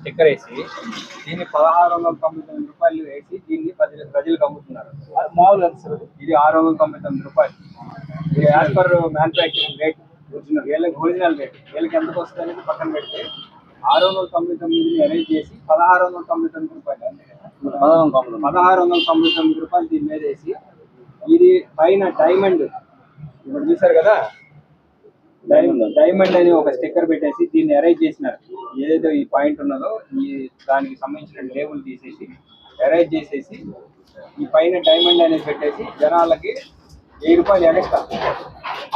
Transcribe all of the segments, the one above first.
Sticker వేసి దీన్ని పదహారు వందల తొంభై తొమ్మిది రూపాయలు వేసి దీన్ని ప్రజలు ప్రజలకు అమ్ముతున్నారు మామూలు ఎంత సార్ ఇది ఆరు వందల తొంభై తొమ్మిది రూపాయలు. ఇది యాజ్ పర్ మ్యానుఫ్యాక్చరింగ్ రేట్ వీళ్ళకి ఒరిజినల్ రేట్ వీళ్ళకి ఎంతకు వస్తుంది అనేది పక్కన పెడితే ఆరు వందల తొంభై తొమ్మిదిని అరేంజ్ చేసి పదహారు వందల తొంభై తొమ్మిది రూపాయలు పదహారు వందల తొంభై తొమ్మిది. రూపాయలు దీని మీద వేసి ఇది పైన డైమండ్ ఇప్పుడు చూసారు కదా? డైమండ్ డైమండ్ అని ఒక స్టిక్కర్ పెట్టేసి దీన్ని అరేంజ్ చేసినారు. ఏదైతే ఈ పాయింట్ ఉన్నదో ఈ దానికి సంబంధించిన లేబుల్ తీసేసి అరేంజ్ చేసేసి ఈ పైన డైమండ్ అనేది పెట్టేసి జనాలకి వెయ్యి రూపాయలు ఎక్స్ట్రా.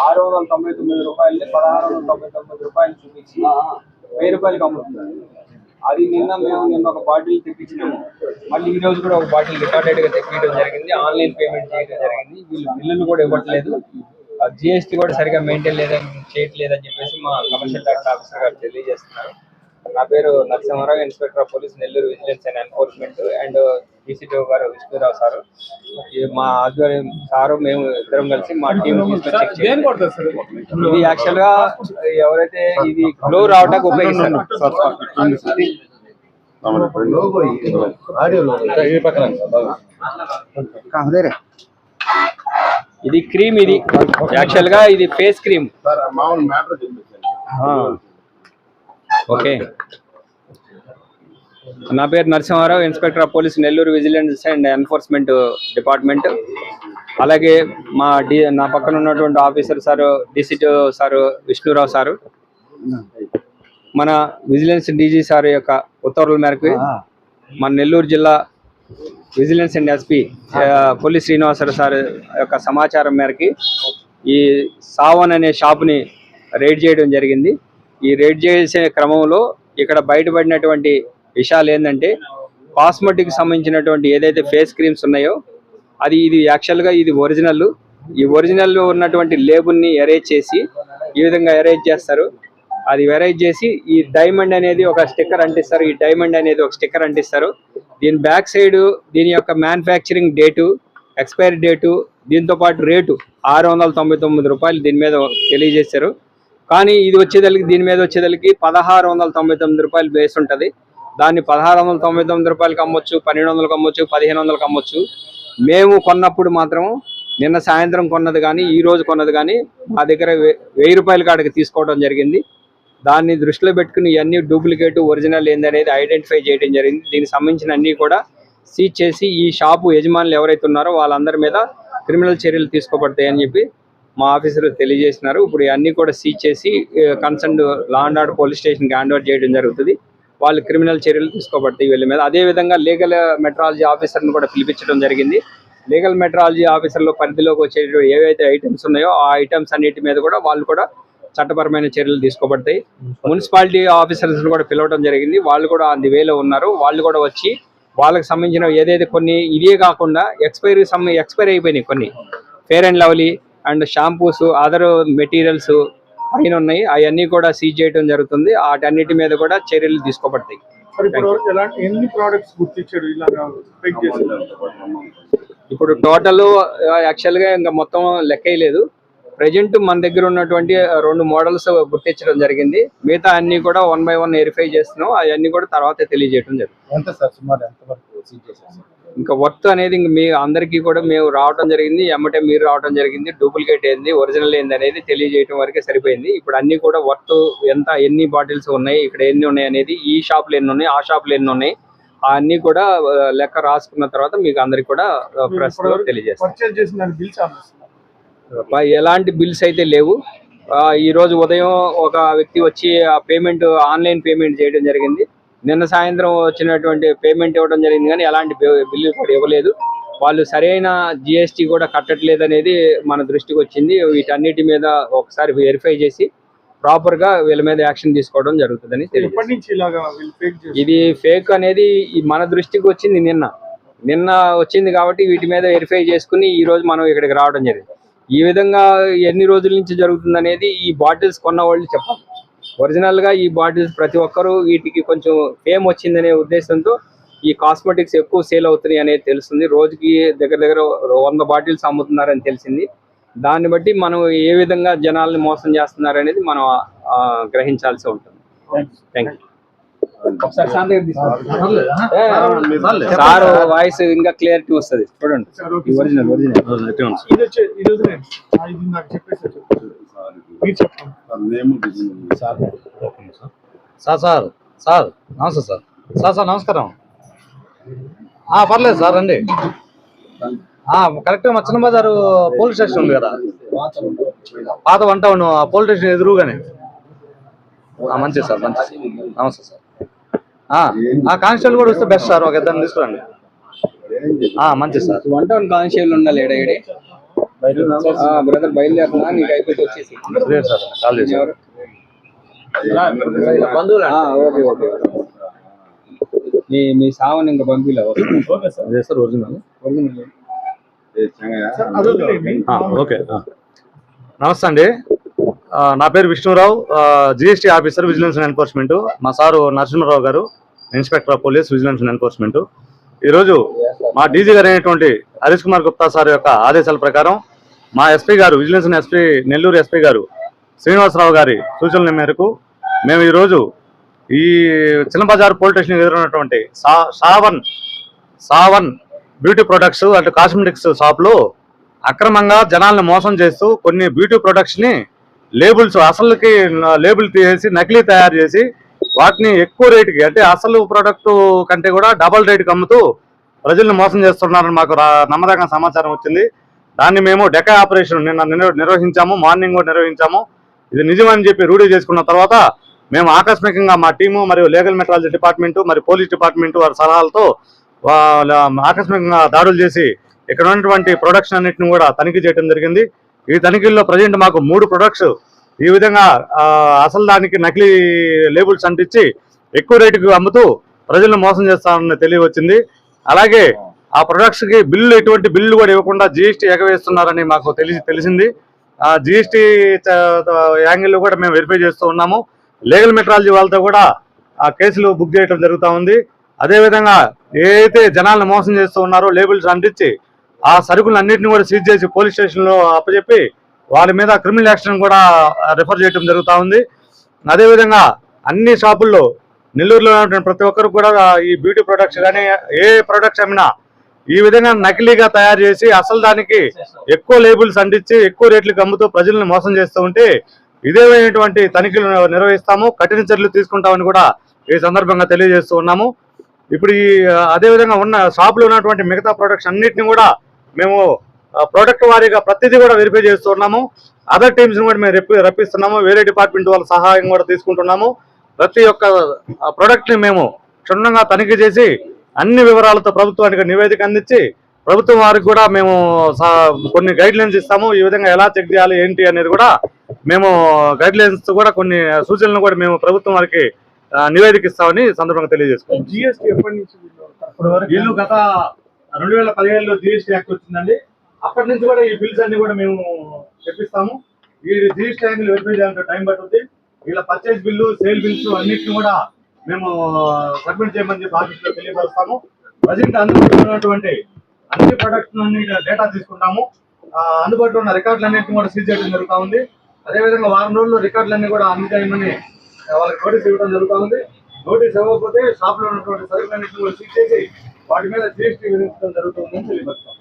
ఆరు వందల తొంభై తొమ్మిది రూపాయలని పదహారు వందల తొంభై తొమ్మిది రూపాయలు చూపించి వెయ్యి రూపాయలకి అమ్ముతున్నారు. అది నిన్న మేము నిన్న ఒక బాటిల్ తెప్పించినాము. మళ్ళీ ఈ రోజు కూడా ఒక బాటిల్ రికార్డెడ్గా తెప్పించడం జరిగింది. ఆన్లైన్ పేమెంట్ చేయడం జరిగింది. వీళ్ళు బిల్లులు కూడా ఇవ్వట్లేదు. జిఎస్టీ కూడా సరిగా మెయింటైన్ లేదని చేయట్లేదని చెప్పేసి మా కమర్షియల్ ట్యాక్స్ ఆఫీసర్ గారు తెలియజేస్తున్నారు. నా పేరు Narasimharao inspector of police Nellore vigilance and enforcement and DCP గారు విష్ణురావు సారు. మా ఆధ్వర్యం సారు మేము ఇద్దరం కలిసి మా టీం ఇది యాక్చువల్గా ఎవరైతే ఇది గ్లో రావడానికి ఉపయోగిస్తారు. ఇది క్రీమ్ ఇది. యాక్చువల్గా ఇది ఫేస్ క్రీమ్ మామూలు మ్యాటర్ చెప్పించండి ఓకే. నా పేరు Narasimharao inspector of police Nellore vigilance and enforcement department. అలాగే మా డి నా పక్కన ఉన్నటువంటి ఆఫీసర్ సారు డిసిట్ సారు విష్ణురావు సారు. మన విజిలెన్స్ డీజీ సార్ యొక్క ఉత్తర్వుల మేరకు మన నెల్లూరు జిల్లా vigilance and SP police Srinivasarao sir యొక్క సమాచారం మేరకి ఈ సావన్ అనే షాప్ని రైడ్ చేయడం జరిగింది. ఈ రైడ్ చేసే క్రమంలో ఇక్కడ బయటపడినటువంటి విషయాలు ఏంటంటే కాస్మెటిక్ సంబంధించినటువంటి ఏదైతే ఫేస్ క్రీమ్స్ ఉన్నాయో అది ఇది యాక్చువల్గా ఇది ఒరిజినల్. ఈ ఒరిజినల్ ఉన్నటువంటి లేబుల్ని ఎరేజ్ చేసి ఈ విధంగా ఎరేజ్ చేస్తారు. అది వెరైజ్ చేసి ఈ డైమండ్ అనేది ఒక స్టిక్కర్ అంటిస్తారు. ఈ డైమండ్ అనేది ఒక స్టిక్కర్ అంటిస్తారు. దీని బ్యాక్ సైడ్ దీని యొక్క మ్యానుఫ్యాక్చరింగ్ డేటు ఎక్స్పైరీ డేటు దీంతో పాటు రేటు ఆరు వందల తొంభై తొమ్మిది రూపాయలు దీని మీద తెలియజేశారు. కానీ ఇది వచ్చేదలికి దీని మీద వచ్చేదలికి పదహారు వందల తొంభై తొమ్మిది రూపాయలు బేస్ ఉంటుంది. దాన్ని పదహారు వందల తొంభై తొమ్మిది రూపాయలకి అమ్మొచ్చు పన్నెండు వందలకు అమ్మొచ్చు పదిహేను వందలకి అమ్మొచ్చు. మేము కొన్నప్పుడు మాత్రం నిన్న సాయంత్రం కొన్నది కానీ ఈ రోజు కొన్నది కానీ మా దగ్గర వె- వెయ్యి రూపాయల కాడికి తీసుకోవడం జరిగింది. దాన్ని దృష్టిలో పెట్టుకుని ఇవన్నీ డూప్లికేట్ ఒరిజినల్ ఏందనేది ఐడెంటిఫై చేయడం జరిగింది. దీనికి సంబంధించిన అన్ని కూడా సీజ్ చేసి ఈ షాపు యజమానులు ఎవరైతే ఉన్నారో వాళ్ళందరి మీద క్రిమినల్ చర్యలు తీసుకోబడతాయని చెప్పి మా ఆఫీసర్ తెలియజేసినారు. ఇప్పుడు ఇవన్నీ కూడా సీజ్ చేసి concern law and order police స్టేషన్కి హ్యాండ్ ఓవర్ చేయడం జరుగుతుంది. వాళ్ళు క్రిమినల్ చర్యలు తీసుకోబడతాయి వీళ్ళ మీద. అదే విధంగా లీగల్ మెట్రాలజీ ఆఫీసర్ని కూడా పిలిపించడం జరిగింది. లీగల్ మెట్రాలజీ ఆఫీసర్లో పరిధిలోకి వచ్చేటువంటి ఏవైతే ఐటమ్స్ ఉన్నాయో ఆ ఐటమ్స్ అన్నిటి మీద కూడా వాళ్ళు కూడా చట్టపరమైన చర్యలు తీసుకోబడతాయి. మున్సిపాలిటీ ఆఫీసర్స్ కూడా పిలవడం జరిగింది. వాళ్ళు కూడా అంది వేలో ఉన్నారు. వాళ్ళు కూడా వచ్చి వాళ్ళకి సంబంధించిన ఏదైతే కొన్ని ఇవే కాకుండా ఎక్స్పైరీ సమ్ ఎక్స్పైర్ అయిపోయినాయి కొన్ని. Fair and lovely and shampoos other materials పైన ఉన్నాయి. అవన్నీ కూడా సీజ్ చేయడం జరుగుతుంది. వాటన్నిటి మీద కూడా చర్యలు తీసుకోబడతాయి. ఇప్పుడు టోటల్ యాక్చువల్గా ఇంకా మొత్తం లెక్కలేదు ప్రజెంట్ మన దగ్గర ఉన్నటువంటి రెండు మోడల్స్ గుర్తించడం జరిగింది. మిగతా అన్ని కూడా వన్ బై వన్ వెరిఫై చేస్తున్నాం. అవన్నీ కూడా తర్వాత తెలియజేయడం జరుగుతుంది. సార్? ఇంకా వర్త్ అనేది ఇంక మీ అందరికీ కూడా మేము రావడం జరిగింది. ఎమ్మటే మీరు రావడం జరిగింది. డూప్లికేట్ ఏంది ఒరిజినల్ ఏంది అనేది తెలియజేయడం వరకే సరిపోయింది. ఇప్పుడు అన్ని కూడా వర్త్ ఎంత ఎన్ని బాటిల్స్ ఉన్నాయి ఇక్కడ ఎన్ని ఉన్నాయి అనేది ఈ షాప్లో ఎన్ని ఉన్నాయి ఆ షాప్లో ఎన్ని ఉన్నాయి అన్ని కూడా లెక్క రాసుకున్న తర్వాత మీకు అందరికి కూడా ప్రెస్ తెలియజేస్తాం. ఎలాంటి బిల్స్ అయితే లేవు. ఆ, ఈ రోజు ఉదయం ఒక వ్యక్తి వచ్చి ఆ పేమెంట్ ఆన్లైన్ పేమెంట్ చేయడం జరిగింది. నిన్న సాయంత్రం వచ్చినటువంటి పేమెంట్ ఇవ్వడం జరిగింది కానీ ఎలాంటి బిల్లు కూడా ఇవ్వలేదు. వాళ్ళు సరైన జిఎస్టీ కూడా కట్టట్లేదు అనేది మన దృష్టికి వచ్చింది. వీటన్నిటి మీద ఒకసారి వెరిఫై చేసి ప్రాపర్గా వీళ్ళ మీద యాక్షన్ తీసుకోవడం జరుగుతుందని తెలియదు ఇది ఫేక్ అనేది మన దృష్టికి వచ్చింది నిన్న. నిన్న వచ్చింది కాబట్టి వీటి మీద వెరిఫై చేసుకుని ఈ రోజు మనం ఇక్కడికి రావడం జరిగింది. ఈ విధంగా ఎన్ని రోజుల నుంచి జరుగుతుంది అనేది ఈ బాటిల్స్ కొన్న వాళ్ళు చెప్పాలి. ఒరిజినల్గా ఈ బాటిల్స్ ప్రతి ఒక్కరూ వీటికి కొంచెం ఫేమ్ వచ్చిందనే ఉద్దేశంతో ఈ కాస్మెటిక్స్ ఎక్కువ సేల్ అవుతున్నాయి అనేది తెలుస్తుంది. రోజుకి దగ్గర దగ్గర వంద బాటిల్స్ అమ్ముతున్నారని తెలిసింది. దాన్ని బట్టి మనం ఏ విధంగా జనాల్ని మోసం చేస్తున్నారు అనేది మనం గ్రహించాల్సి ఉంటుంది. థ్యాంక్ యూ సార్ వాయిస్ ఇంకా క్లియరిటీ వస్తుంది. చూడండి. Original sir. సార్? సార్ నమస్తే సార్. సార్ సార్ నమస్కారం. ఆ, పర్లేదు సార్ రండి. ఆ, కరెక్ట్గా మా చిన్న బజారు పోలీస్ స్టేషన్ ఉంది కదా. పాత ఆ పోలీస్ స్టేషన్ ఎదురుగానే. మంచిది సార్ మంచిది. నమస్తే సార్. ఆ, ఆ కానిస్టేబుల్ కూడా వస్తే బెస్ట్ సార్ ఒక ఇద్దరిని తీసుకురండి. ఆ, మంచిది సార్. వన్ టౌన్ కానిస్టేబుల్ ఉండాలి ఏడా ఏడే. బ్రదర్ బయలుదేరుతున్నా నీకు అయిపోతే వచ్చేసి. లేదు సార్ కాల్ చేసి ఓకే ఓకే. మీ మీ సావన్ ఇంకా పంపిలే అదే సార్ ఒరిజినల్ ఒరిజినల్ సార్ వదిలేండి ఆ, ఓకే. నమస్తే అండి. నా పేరు Vishnurao. GST officer vigilance and enforcement మా సారు నరసింహరావు గారు inspector of police vigilance and enforcement ఈరోజు మా డీజీ గారు అయినటువంటి హరీష్ కుమార్ గుప్తా సార్ యొక్క ఆదేశాల ప్రకారం మా ఎస్పీ గారు విజిలెన్స్ ఎస్పీ నెల్లూరు ఎస్పీ గారు శ్రీనివాసరావు గారి సూచనల మేరకు మేము ఈరోజు ఈ చిన్నబజార్ పోలీస్ స్టేషన్ ఎదురున్నటువంటి సా సావన్ సావన్ బ్యూటీ ప్రొడక్ట్స్ అటు కాస్మెటిక్స్ షాప్లో అక్రమంగా జనాల్ని మోసం చేస్తూ కొన్ని బ్యూటీ ప్రొడక్ట్స్ని లేబుల్స్ అసలుకి లేబుల్ తీసేసి నకిలీ తయారు చేసి వాటిని ఎక్కువ రేటుకి అంటే అసలు ప్రోడక్ట్ కంటే కూడా డబల్ రేటుకి అమ్ముతూ ప్రజల్ని మోసం చేస్తున్నారని మాకు నమ్మదగిన సమాచారం వచ్చింది. దాన్ని మేము డెకా ఆపరేషన్ నిన్న నిర్వ- నిర్వహించాము మార్నింగ్ కూడా నిర్వహించాము. ఇది నిజమని చెప్పి రూఢీ చేసుకున్న తర్వాత మేము ఆకస్మికంగా మా టీము మరియు లీగల్ మెట్రాలజీ డిపార్ట్మెంట్ మరి పోలీస్ డిపార్ట్మెంటు వారి సలహాలతో వాళ్ళ ఆకస్మికంగా దాడులు చేసి ఇక్కడ ఉన్నటువంటి ప్రొడక్షన్ అన్నిటిని కూడా తనిఖీ చేయడం జరిగింది. ఈ తనిఖీల్లో ప్రజెంట్ మాకు మూడు ప్రొడక్ట్స్ ఈ విధంగా అసలు దానికి నకిలీ లేబుల్స్ అంటించి ఎక్కువ రేటుకి అమ్ముతూ ప్రజలను మోసం చేస్తారని తెలియవచ్చింది. అలాగే ఆ ప్రొడక్ట్స్కి బిల్లు ఎటువంటి బిల్లు కూడా ఇవ్వకుండా జిఎస్టీ ఎగవేస్తున్నారని మాకు తెలిసి తెలిసింది. ఆ జిఎస్టీ యాంగిల్ కూడా మేము వెరిఫై చేస్తూ ఉన్నాము. లీగల్ మెట్రాలజీ వాళ్ళతో కూడా ఆ కేసులు బుక్ చేయడం జరుగుతూ ఉంది. అదేవిధంగా ఏదైతే జనాలను మోసం చేస్తూ ఉన్నారో లేబుల్స్ అంటించి ఆ సరుకులు అన్నింటిని కూడా సీజ్ చేసి పోలీస్ స్టేషన్లో అప్పచెప్పి వాళ్ళ మీద క్రిమినల్ యాక్షన్ కూడా రిఫర్ చేయడం జరుగుతూ ఉంది. అదేవిధంగా అన్ని షాపుల్లో నెల్లూరులో ఉన్నటువంటి ప్రతి ఒక్కరు కూడా ఈ బ్యూటీ ప్రొడక్ట్స్ కానీ ఏ ప్రొడక్ట్స్ అమ్మినా ఈ విధంగా నకిలీగా తయారు చేసి అసలు దానికి ఎక్కువ లేబుల్స్ అందించి ఎక్కువ రేట్లకు అమ్ముతూ ప్రజల్ని మోసం చేస్తూ ఉంటే ఇదేమైనటువంటి తనిఖీలు నిర్వహిస్తాము కఠిన చర్యలు తీసుకుంటామని కూడా ఈ సందర్భంగా తెలియజేస్తూ ఉన్నాము. ఇప్పుడు ఈ అదేవిధంగా ఉన్న షాపులో ఉన్నటువంటి మిగతా ప్రొడక్ట్స్ అన్నింటినీ కూడా మేము ప్రోడక్ట్ వారీగా ప్రతిదీ కూడా వెరిఫై చేస్తూ ఉన్నాము అదర్ టీమ్స్ కూడా మేము రప్పి రప్పిస్తున్నాము. వేరే డిపార్ట్మెంట్ వాళ్ళ సహాయం కూడా తీసుకుంటున్నాము. ప్రతి ఒక్క ప్రోడక్ట్ని మేము క్షుణ్ణంగా తనిఖీ చేసి అన్ని వివరాలతో ప్రభుత్వానికి నివేదిక అందించి ప్రభుత్వం వారికి కూడా మేము కొన్ని గైడ్ లైన్స్ ఇస్తాము. ఈ విధంగా ఎలా చెక్ చేయాలి ఏంటి అనేది కూడా మేము గైడ్ లైన్స్ కూడా కొన్ని సూచనలు కూడా మేము ప్రభుత్వం వారికి నివేదిక ఇస్తామని సందర్భంగా తెలియజేసుకుంటాం జిఎస్టీ ఎప్పటి నుంచి వీళ్ళు గత రెండు వేల పదిహేడులో జిఎస్టీ యాక్ట్ వచ్చిందండి. అప్పటి నుంచి కూడా ఈ బిల్స్ అన్ని కూడా మేము తెప్పిస్తాము. ఈ జిఎస్టీ యాంగిల్ వెరిఫై చేయాలంటే టైం పడుతుంది. వీళ్ళ పర్చేజ్ బిల్లు సేల్ బిల్స్ అన్నిటిని కూడా మేము సబ్మిట్ చేయమని చెప్పి ఆఫీస్లో తెలియపరుస్తాము. ప్రజెంట్ అందుబాటులో ఉన్నటువంటి అన్ని ప్రొడక్ట్స్ డేటా తీసుకుంటాము. అందుబాటులో ఉన్న రికార్డులు అన్నింటిని కూడా సీజ్ చేయడం జరుగుతూ ఉంది. అదేవిధంగా వారం రోజుల్లో రికార్డులన్నీ కూడా అన్ని వాళ్ళకి నోటీస్ ఇవ్వడం జరుగుతూ ఉంది. నోటీస్ ఇవ్వకపోతే షాప్లో ఉన్నటువంటి సరుకులన్నింటినీ కూడా సీజ్ చేసి వాటి మీద జిఎస్టీ విధించడం జరుగుతుందని తెలియపరుస్తాం.